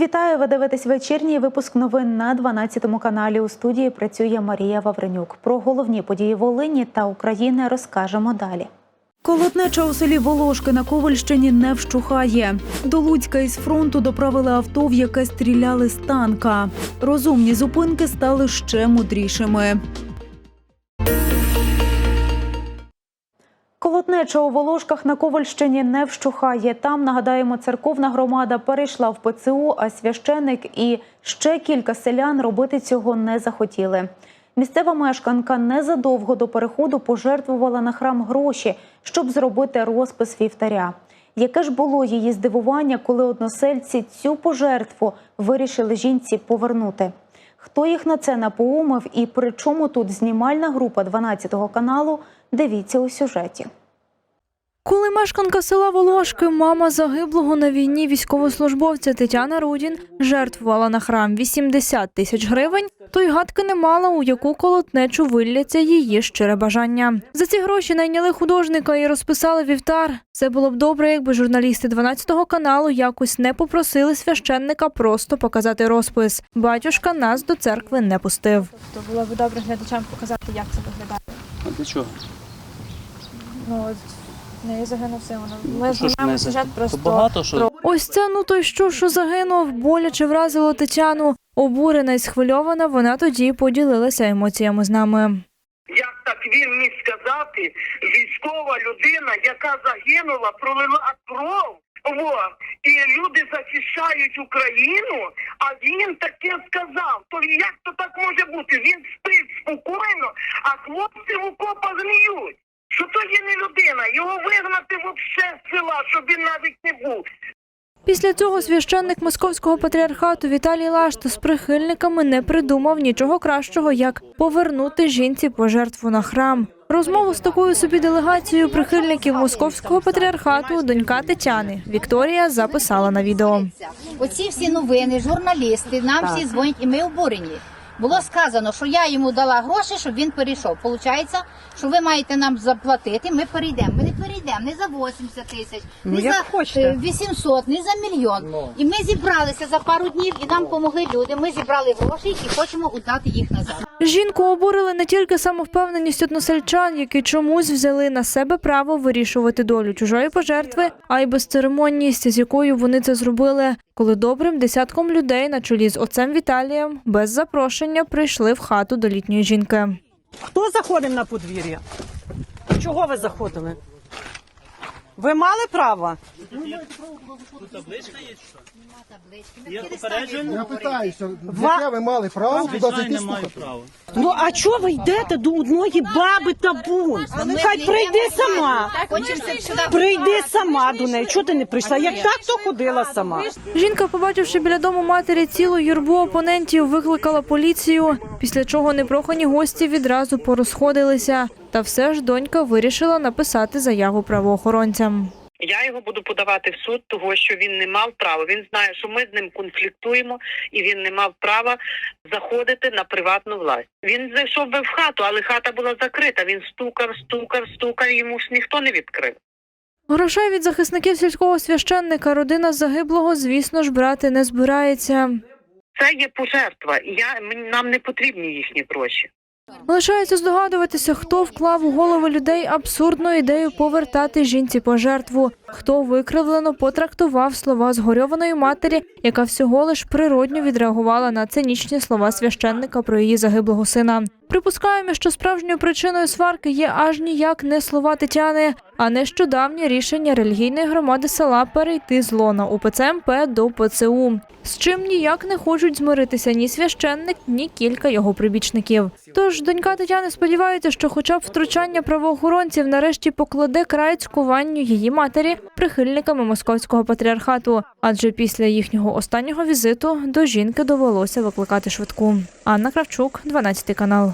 Вітаю! Ви дивитесь вечірній випуск новин на 12 каналі. У студії працює Марія Вавренюк. Про головні події Волині та України розкажемо далі. Колотнеча у селі Волошки на Ковальщині не вщухає. До Луцька із фронту доправили авто, в яке стріляли з танка. Розумні зупинки стали ще мудрішими. Колотнеча у Волошках на Ковальщині не вщухає. Там, нагадаємо, церковна громада перейшла в ПЦУ, а священик і ще кілька селян робити цього не захотіли. Місцева мешканка незадовго до переходу пожертвувала на храм гроші, щоб зробити розпис вівтаря. Яке ж було її здивування, коли односельці цю пожертву вирішили жінці повернути? Хто їх на це напоумив і при чому тут знімальна група 12 каналу? Дивіться у сюжеті. Коли мешканка села Волошки, мама загиблого на війні військовослужбовця Тетяна Рудін жертвувала на храм 80 тисяч гривень, то й гадки не мала, у яку колотнечу вилляться її щире бажання. За ці гроші найняли художника і розписали вівтар. Це було б добре, якби журналісти 12 каналу якось не попросили священника просто показати розпис. Батюшка нас до церкви не пустив. То було б добре глядачам показати, як це виглядає. А для чого? Ну, от неї загинув син. Ми Ну, що ж знімаємо сюжет просто То багато що. про Ось це ну то й що, що загинув, боляче вразило Тетяну. Обурена і схвильована, вона тоді поділилася емоціями з нами. Як так він міг сказати, військова людина, яка загинула, пролила кров. Во. І люди захищають Україну, а він таке сказав. То як то так може бути? Він спить спокійно, а хлопці в окопах гниють. Що то є не людина, його вигнати вообще з села, щоб він навіть не був. Після цього священник московського патріархату Віталій Лашто з прихильниками не придумав нічого кращого, як повернути жінці пожертву на храм. Розмову з такою собі делегацією прихильників московського патріархату донька Тетяни Вікторія записала на відео. Оці всі новини, журналісти, нам всі дзвонять, і ми обурені. Було сказано, що я йому дала гроші, щоб він перейшов. Получається, що ви маєте нам заплатити. Ми перейдемо. Ми не перейдемо не за 80 тисяч, не за е, 800, не за мільйон. І ми зібралися за пару днів, і нам допомогли люди. Ми зібрали гроші і хочемо удати їх назад. Жінку обурили не тільки самовпевненість односельчан, які чомусь взяли на себе право вирішувати долю чужої пожертви, а й безцеремонність, з якою вони це зробили, коли добрим десятком людей на чолі з отцем Віталієм без запрошення прийшли в хату до літньої жінки. Хто заходив на подвір'я? Чого ви заходили? Ви мали право? Табличка Є попередження? Я питаюся, яке ви мали право туди зайти Звичайно, маю слухати? право. Ну а чого ви йдете до одної баби табун? Хай прийди сама. Хочемо сюди. Прийди сама до неї. Чого ти не прийшла? Як так, то ходила сама. Жінка, побачивши біля дому матері цілу юрбу опонентів, викликала поліцію. Після чого непрохані гості відразу порозходилися. Та все ж донька вирішила написати заяву правоохоронцям. Я його буду подавати в суд, того що він не мав права. Він знає, що ми з ним конфліктуємо, і він не мав права заходити на приватну власть. Він зайшов би в хату, але хата була закрита. Він стукав, стукав, стукав. Йому ж ніхто не відкрив. Грошей від захисників сільського священника родина загиблого, звісно ж, брати не збирається. Це є пожертва. Я нам не потрібні їхні гроші. Лишається здогадуватися, хто вклав у голови людей абсурдну ідею повертати жінці пожертву, хто викривлено потрактував слова згорьованої матері, яка всього лиш природньо відреагувала на цинічні слова священника про її загиблого сина. Припускаємо, що справжньою причиною сварки є аж ніяк не слова Тетяни, а нещодавнє рішення релігійної громади села перейти з лона УПЦ МП до ПЦУ. З чим ніяк не хочуть змиритися ні священник, ні кілька його прибічників. Тож донька Тетяни сподівається, що, хоча б втручання правоохоронців нарешті покладе край цькуванню її матері прихильниками московського патріархату, адже після їхнього останнього візиту до жінки довелося викликати швидку. Анна Кравчук, 12 канал.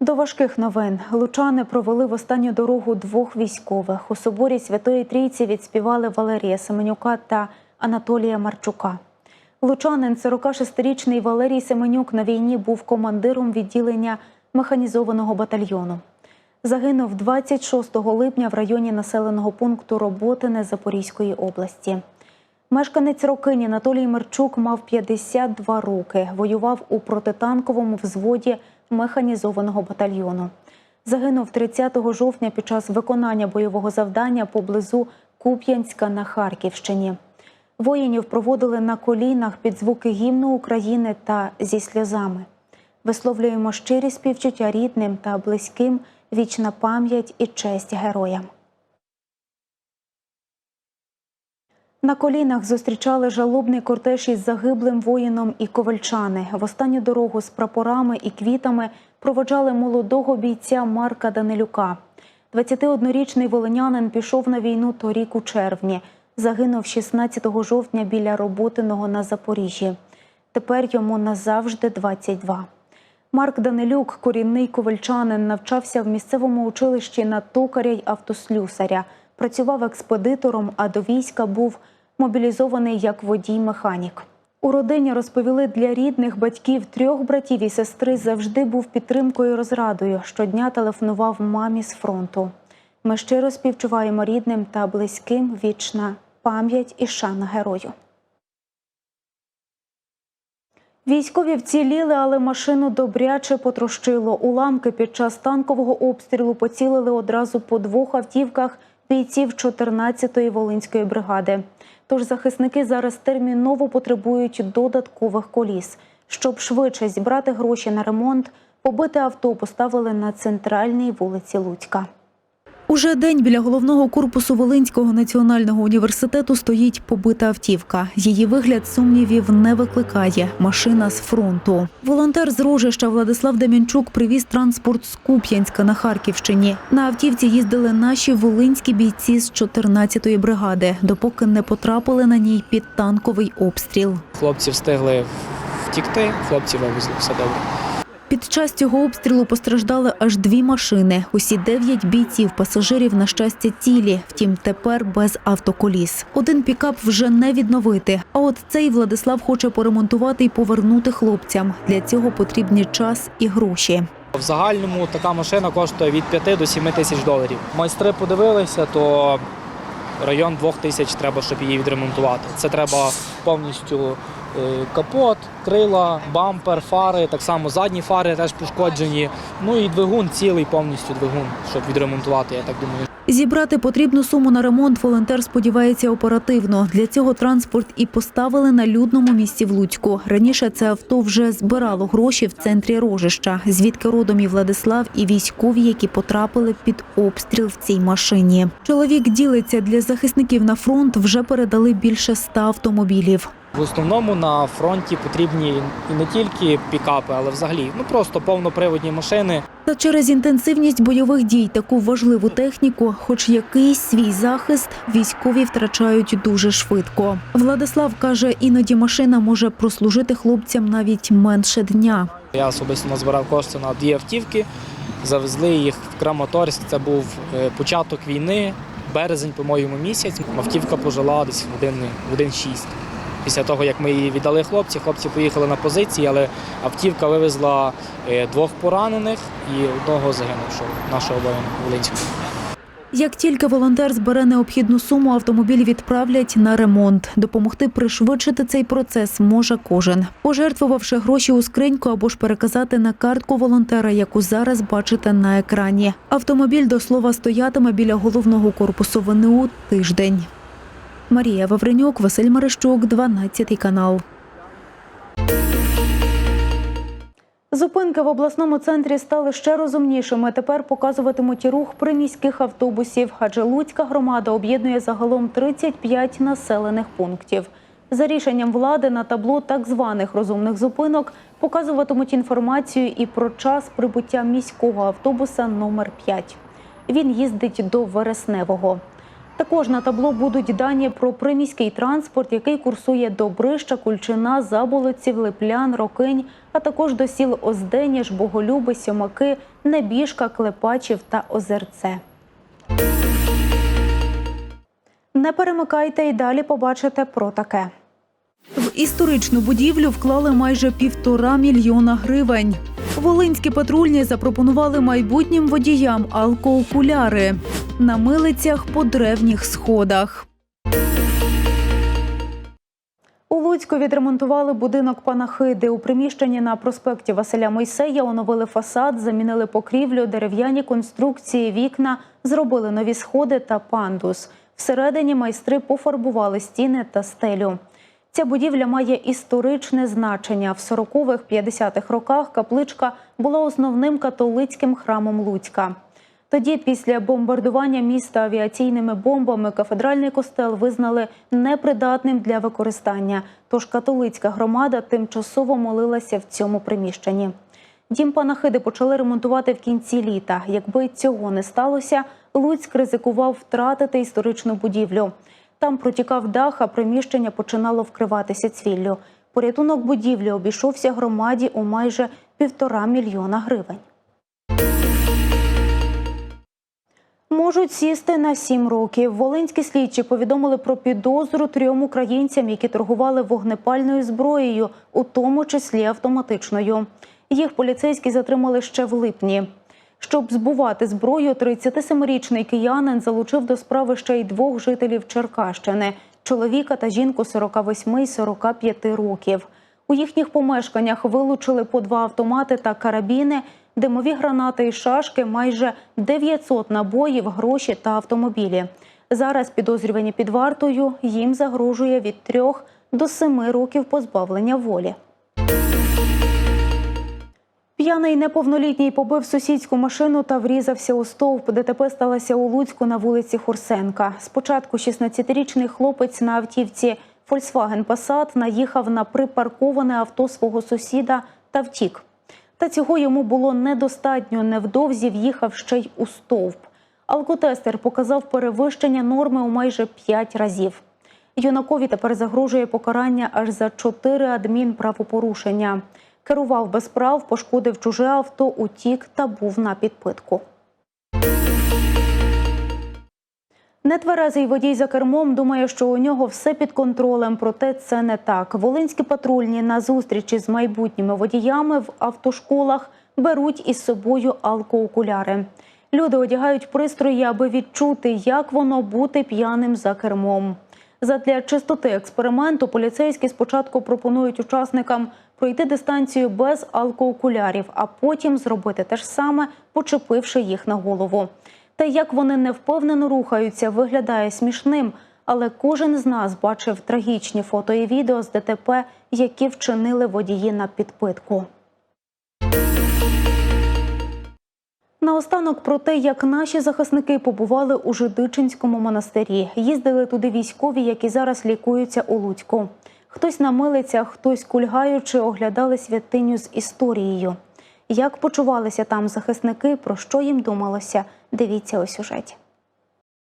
До важких новин лучани провели в останню дорогу двох військових. У соборі Святої Трійці відспівали Валерія Семенюка та Анатолія Марчука. Лучанин, 46-річний Валерій Семенюк, на війні був командиром відділення механізованого батальйону. Загинув 26 липня в районі населеного пункту Роботине Запорізької області. Мешканець Рокині Анатолій Мерчук мав 52 роки. Воював у протитанковому взводі механізованого батальйону. Загинув 30 жовтня під час виконання бойового завдання поблизу Куп'янська на Харківщині. Воїнів проводили на колінах під звуки гімну України та зі сльозами. Висловлюємо щирі співчуття рідним та близьким, вічна пам'ять і честь героям. На колінах зустрічали жалобний кортеж із загиблим воїном і ковальчани. В останню дорогу з прапорами і квітами проводжали молодого бійця Марка Данилюка. 21-річний волинянин пішов на війну торік у червні. Загинув 16 жовтня біля Роботиного на Запоріжжі. Тепер йому назавжди 22. Марк Данилюк, корінний ковальчанин, навчався в місцевому училищі на токаря й автослюсаря. Працював експедитором, а до війська був мобілізований як водій-механік. У родині розповіли для рідних батьків трьох братів і сестри завжди був підтримкою і розрадою. Щодня телефонував мамі з фронту. Ми щиро співчуваємо рідним та близьким вічна пам'ять і шана герою. Військові вціліли, але машину добряче потрощило. Уламки під час танкового обстрілу поцілили одразу по двох автівках бійців 14-ї Волинської бригади. Тож захисники зараз терміново потребують додаткових коліс. Щоб швидше зібрати гроші на ремонт, побите авто поставили на центральній вулиці Луцька. Уже день біля головного корпусу Волинського національного університету стоїть побита автівка. Її вигляд сумнівів не викликає. Машина з фронту. Волонтер з Рожища Владислав Демінчук привіз транспорт з Куп'янська на Харківщині. На автівці їздили наші волинські бійці з 14-ї бригади, допоки не потрапили на ній під танковий обстріл. Хлопці встигли втікти, хлопці вивезли, все добре. Під час цього обстрілу постраждали аж дві машини. Усі дев'ять бійців, пасажирів, на щастя, цілі. Втім, тепер без автоколіс. Один пікап вже не відновити. А от цей Владислав хоче поремонтувати і повернути хлопцям. Для цього потрібні час і гроші. В загальному така машина коштує від 5 до 7 тисяч доларів. Майстри подивилися, то район 2 тисяч треба, щоб її відремонтувати. Це треба повністю капот, крила, бампер, фари, так само задні фари теж пошкоджені. Ну і двигун цілий повністю двигун, щоб відремонтувати, я так думаю. Зібрати потрібну суму на ремонт волонтер сподівається оперативно. Для цього транспорт і поставили на людному місці в Луцьку. Раніше це авто вже збирало гроші в центрі Рожища, звідки родом і Владислав, і військові, які потрапили під обстріл в цій машині. Чоловік ділиться для захисників на фронт. Вже передали більше ста автомобілів. В основному на фронті потрібні і не тільки пікапи, але взагалі ну просто повноприводні машини. Та через інтенсивність бойових дій таку важливу техніку, хоч якийсь свій захист, військові втрачають дуже швидко. Владислав каже, іноді машина може прослужити хлопцям навіть менше дня. Я особисто назбирав кошти на дві автівки, завезли їх в Краматорськ. Це був е, початок війни, березень, по-моєму, місяць. Автівка пожила десь в один, в один шість. Після того, як ми її віддали хлопці, хлопці поїхали на позиції, але автівка вивезла е, двох поранених і одного загинувшого нашого воїна Волинського. Як тільки волонтер збере необхідну суму, автомобіль відправлять на ремонт. Допомогти пришвидшити цей процес може кожен, пожертвувавши гроші у скриньку або ж переказати на картку волонтера, яку зараз бачите на екрані. Автомобіль до слова стоятиме біля головного корпусу ВНУ тиждень. Марія Вавренюк, Василь Марищук, 12 канал. Зупинки в обласному центрі стали ще розумнішими. Тепер показуватимуть рух приміських автобусів, адже Луцька громада об'єднує загалом 35 населених пунктів. За рішенням влади на табло так званих розумних зупинок показуватимуть інформацію і про час прибуття міського автобуса номер 5. Він їздить до Вересневого. Також на табло будуть дані про приміський транспорт, який курсує до Брища, Кульчина, Заболоців, Липлян, Рокинь, а також до сіл Озденіж, Боголюби, Сьомаки, Небіжка, Клепачів та Озерце. Не перемикайте і далі побачите про таке. В історичну будівлю вклали майже півтора мільйона гривень. Волинські патрульні запропонували майбутнім водіям алкоокуляри на милицях по древніх сходах. У Луцьку відремонтували будинок панахиди. У приміщенні на проспекті Василя Мойсея оновили фасад, замінили покрівлю, дерев'яні конструкції, вікна, зробили нові сходи та пандус. Всередині майстри пофарбували стіни та стелю. Ця будівля має історичне значення. В 40-х-50-х роках капличка була основним католицьким храмом Луцька. Тоді, після бомбардування міста авіаційними бомбами, кафедральний костел визнали непридатним для використання. Тож католицька громада тимчасово молилася в цьому приміщенні. Дім панахиди почали ремонтувати в кінці літа. Якби цього не сталося, Луцьк ризикував втратити історичну будівлю. Там протікав дах, а приміщення починало вкриватися цвіллю. Порятунок будівлі обійшовся громаді у майже півтора мільйона гривень. Можуть сісти на сім років. Волинські слідчі повідомили про підозру трьом українцям, які торгували вогнепальною зброєю, у тому числі автоматичною. Їх поліцейські затримали ще в липні. Щоб збувати зброю, 37-річний киянин залучив до справи ще й двох жителів Черкащини чоловіка та жінку 48 і 45 років. У їхніх помешканнях вилучили по два автомати та карабіни, димові гранати і шашки, майже 900 набоїв, гроші та автомобілі. Зараз підозрювані під вартою їм загрожує від 3 до 7 років позбавлення волі. П'яний неповнолітній побив сусідську машину та врізався у стовп. ДТП сталося у Луцьку на вулиці Хурсенка. Спочатку 16-річний хлопець на автівці Volkswagen Passat наїхав на припарковане авто свого сусіда та втік. Та цього йому було недостатньо. Невдовзі в'їхав ще й у стовп. Алкотестер показав перевищення норми у майже 5 разів. Юнакові тепер загрожує покарання аж за 4 адмінправопорушення. Керував без прав, пошкодив чуже авто, утік та був на підпитку. Нетверезий водій за кермом думає, що у нього все під контролем, проте це не так. Волинські патрульні на зустрічі з майбутніми водіями в автошколах беруть із собою алкоокуляри. Люди одягають пристрої, аби відчути, як воно бути п'яним за кермом. Задля чистоти експерименту поліцейські спочатку пропонують учасникам пройти дистанцію без алкоокулярів, а потім зробити те ж саме, почепивши їх на голову. Те, як вони невпевнено рухаються, виглядає смішним, але кожен з нас бачив трагічні фото і відео з ДТП, які вчинили водії на підпитку. Наостанок про те, як наші захисники побували у Жидичинському монастирі. Їздили туди військові, які зараз лікуються у Луцьку. Хтось на милицях, хтось кульгаючи, оглядали святиню з історією. Як почувалися там захисники, про що їм думалося, дивіться у сюжеті.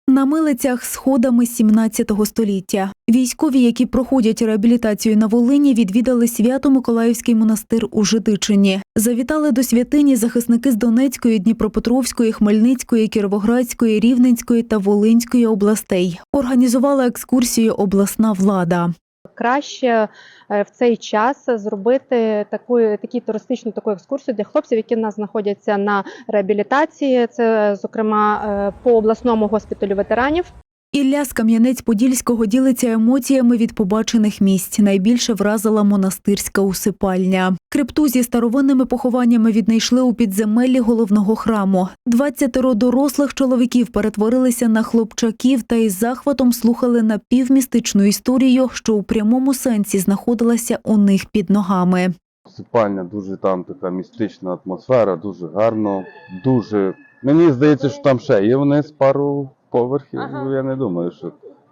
На милицях сходами 17 століття. Військові, які проходять реабілітацію на Волині, відвідали Свято-Миколаївський монастир у Жидичині. Завітали до святині захисники з Донецької, Дніпропетровської, Хмельницької, Кіровоградської, Рівненської та Волинської областей. Організувала екскурсію обласна влада. Краще е, в цей час зробити таку такі туристичну таку екскурсію для хлопців, які в нас знаходяться на реабілітації. Це зокрема е, по обласному госпіталю ветеранів. Ілля з Кам'янець-Подільського ділиться емоціями від побачених місць. Найбільше вразила монастирська усипальня. Крипту зі старовинними похованнями віднайшли у підземеллі головного храму. Двадцятеро дорослих чоловіків перетворилися на хлопчаків та із захватом слухали напівмістичну історію, що у прямому сенсі знаходилася у них під ногами. Сипальня дуже там така містична атмосфера, дуже гарно, дуже. Мені здається, що там ще є вниз пару поверхів. Я не думаю, що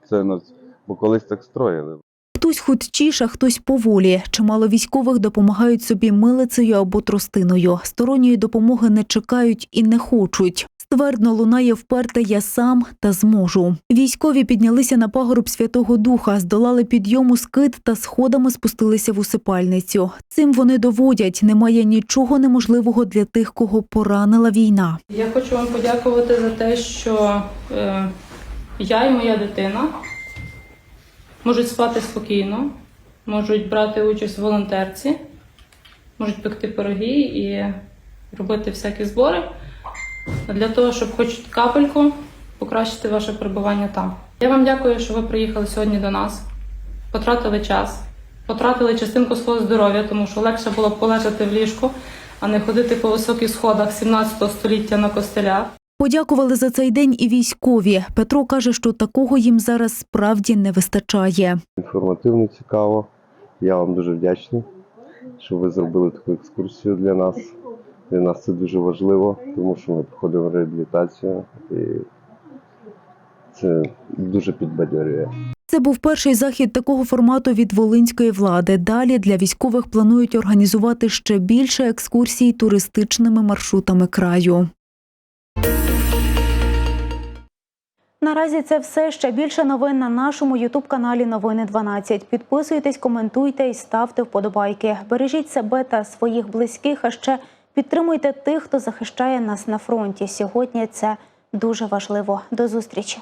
це нас, бо колись так строїли. Хтось худчіше, хтось поволі. Чимало військових допомагають собі милицею або тростиною. Сторонньої допомоги не чекають і не хочуть. Ствердно лунає вперте я сам та зможу. Військові піднялися на пагорб Святого Духа, здолали підйому скит та сходами спустилися в усипальницю. Цим вони доводять, немає нічого неможливого для тих, кого поранила війна. Я хочу вам подякувати за те, що е, я і моя дитина можуть спати спокійно, можуть брати участь в волонтерці, можуть пекти пироги і робити всякі збори для того, щоб хоч капельку покращити ваше перебування там. Я вам дякую, що ви приїхали сьогодні до нас, потратили час, потратили частинку свого здоров'я, тому що легше було б полежати в ліжку, а не ходити по високих сходах 17 століття на костелях. Подякували за цей день і військові. Петро каже, що такого їм зараз справді не вистачає. Інформативно цікаво. Я вам дуже вдячний, що ви зробили таку екскурсію для нас. Для нас це дуже важливо, тому що ми проходимо реабілітацію і це дуже підбадьорює. Це був перший захід такого формату від волинської влади. Далі для військових планують організувати ще більше екскурсій туристичними маршрутами краю. Наразі це все. Ще більше новин на нашому ютуб-каналі Новини 12. Підписуйтесь, коментуйте і ставте вподобайки. Бережіть себе та своїх близьких, а ще підтримуйте тих, хто захищає нас на фронті. Сьогодні це дуже важливо. До зустрічі.